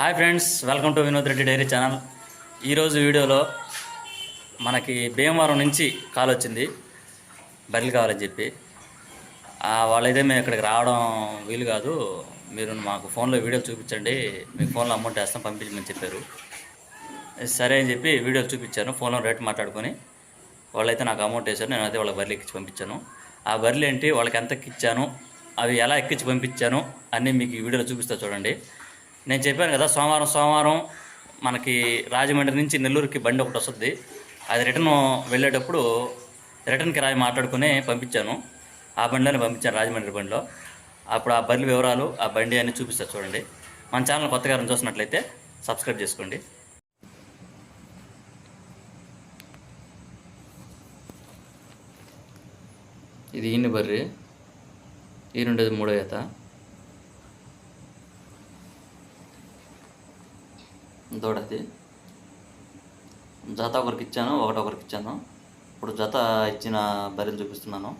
Hi friends welcome to Vinod Reddy diary channel. ఈరోజు వీడియోలో మనకి భీమవరం నుంచి కాల్ వచ్చింది. బర్రెలు కావాలని చెప్పి. వాళ్ళైతే మేము ఇక్కడికి రావడం వీలు కాదు. మీరు మాకు ఫోన్లో వీడియో చూపించండి. మీకు ఫోన్లో అమౌంట్ వేస్తాం పంపించమని చెప్పారు. సరే అని చెప్పి వీడియోలు చూపించాను. ఫోన్లో రేట్ మాట్లాడుకొని వాళ్ళైతే నాకు అమౌంట్ వేశారు. నేను అయితే వాళ్ళకి బర్రెలు ఎక్కించి పంపించాను. ఆ బర్రెలు ఏంటి? వాళ్ళకి ఎంత ఎక్కించాను అవి ఎలా ఎక్కించి పంపించాను? అన్నీ మీకు ఈ వీడియోలో చూపిస్తా చూడండి. నేను చెప్పాను కదా సోమవారం సోమవారం మనకి రాజమండ్రి నుంచి నెల్లూరుకి బండి ఒకటి వస్తుంది. అది రిటర్న్ వెళ్ళేటప్పుడు రిటర్న్కి రాయి మాట్లాడుకుని పంపించాను. ఆ బండిలోనే పంపించాను రాజమండ్రి బండిలో. అప్పుడు ఆ బండి వివరాలు ఆ బండి అన్ని చూపిస్తారు చూడండి. మన ఛానల్ కొత్తగా చూసినట్లయితే సబ్స్క్రైబ్ చేసుకోండి. ఇది ఈయన బర్రీ. ఈ రెండోది మూడో ఈత. దూడది జత ఒకరికి ఇచ్చాను ఒకటి ఒకరికి ఇచ్చాను. ఇప్పుడు జత ఇచ్చిన బర్రెలు చూపిస్తున్నాను.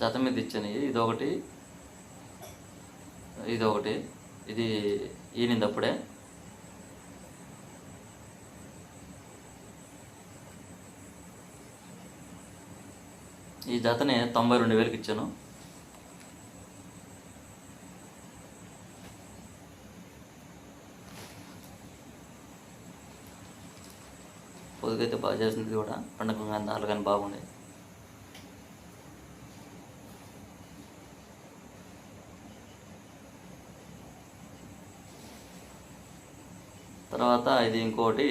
జత మీద ఇచ్చాను ఇది ఒకటి. ఇది ఒకటి. ఇది ఈనింది అప్పుడే ఈ జతని తొంభై రెండు వేలకి ఇచ్చాను. పొదుగైతే బాగా చేసింది కూడా పండుగ కానీ దాంట్లో కానీ బాగుండేది తర్వాత ఇది ఇంకోటి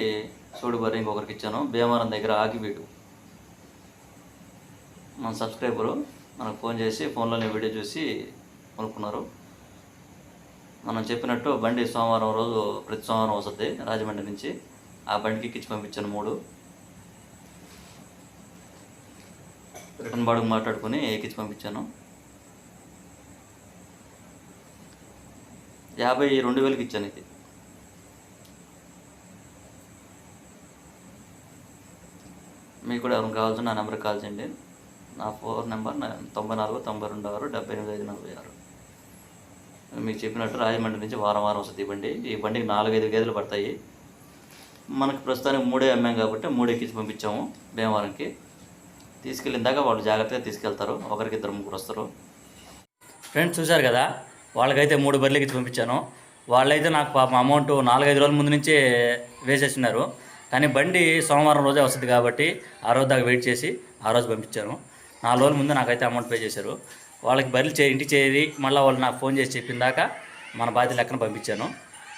బర్రె ఇంకొకరికి ఇచ్చాను. భీమవరం దగ్గర ఆగివీడు మన సబ్స్క్రైబరు మనకు ఫోన్ చేసి ఫోన్లోనే వీడియో చూసి కొనుక్కున్నారు. మనం చెప్పినట్టు బండి సోమవారం రోజు ప్రతి సోమవారం వస్తుంది రాజమండ్రి నుంచి. ఆ బండికి ఎక్కించి పంపించాను మూడు. రిటర్న్ బాడుకు మాట్లాడుకొని ఎక్కించి పంపించాను. యాభై రెండు వేలకి ఇచ్చాను ఇది. మీకు కూడా కావాల్సిన నా నెంబర్ కాల్ చేయండి. నా ఫోన్ నెంబర్ తొంభై నాలుగు తొంభై రెండు ఆరు డెబ్బై ఎనిమిది ఐదు నలభై ఆరు. మీకు చెప్పినట్టు రాజమండ్రి నుంచి వారం వారం వస్తుంది ఈ బండి. ఈ బండికి నాలుగైదు గేదెలు పడతాయి. మనకు ప్రస్తుతానికి మూడే అమ్మాం కాబట్టి మూడు ఎక్కించి పంపించాము భీమవరంకి. తీసుకెళ్ళిన దాకా వాళ్ళు జాగ్రత్తగా తీసుకెళ్తారు. ఒకరికి ఇద్దరు ముగ్గురు వస్తారు. ఫ్రెండ్స్ చూశారు కదా వాళ్ళకైతే మూడు బర్రెలు ఇచ్చి పంపించాను. వాళ్ళైతే నాకు పాపం అమౌంట్ నాలుగైదు రోజుల ముందు నుంచే వేసేసినారు కానీ బండి సోమవారం రోజే వస్తుంది కాబట్టి ఆ రోజు దాకా వెయిట్ చేసి ఆ రోజు పంపించాను. నాలుగు రోజుల ముందు నాకైతే అమౌంట్ పే చేశారు. వాళ్ళకి బర్రెలు చే ఇంటికి చేరి మళ్ళీ వాళ్ళు నాకు ఫోన్ చేసి చెప్పిన దాకా మన బాధ్యత లెక్కన పంపించాను.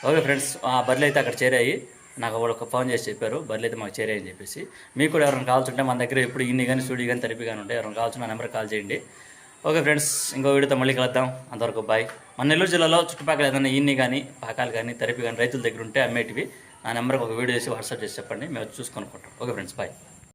ఓకే ఫ్రెండ్స్ ఆ బర్రెలు అయితే అక్కడ చేరాయి. నాకు వాళ్ళకి ఫోన్ చేసి చెప్పారు బర్రెలు అయితే మాకు చేరాయని చెప్పేసి. మీకు కూడా ఎవరైనా కావాల్సింటే మన దగ్గర ఇప్పుడు ఇన్ని కానీ స్టూడియో కానీ తరిపి కానీ ఉంటాయి ఎవరైనా కావాల్సిన నెంబర్ కాల్ చేయండి. ఓకే ఫ్రెండ్స్ ఇంకో వీడియోతో మళ్ళీ కలుద్దాం. అంతవరకు బాయ్. మన నెల్లూరు జిల్లాలో చుట్టుపక్కల ఏదైనా ఈన్ని కానీ పాకాలు కానీ తరిపి కానీ రైతుల దగ్గర ఉంటే అమ్మేటివి. ఆ నెంబర్కి ఒక వీడియో చేసి వాట్సాప్ చేసి చెప్పండి. మేము వచ్చి చూసుకొని ఓకే ఫ్రెండ్స్ బాయ్.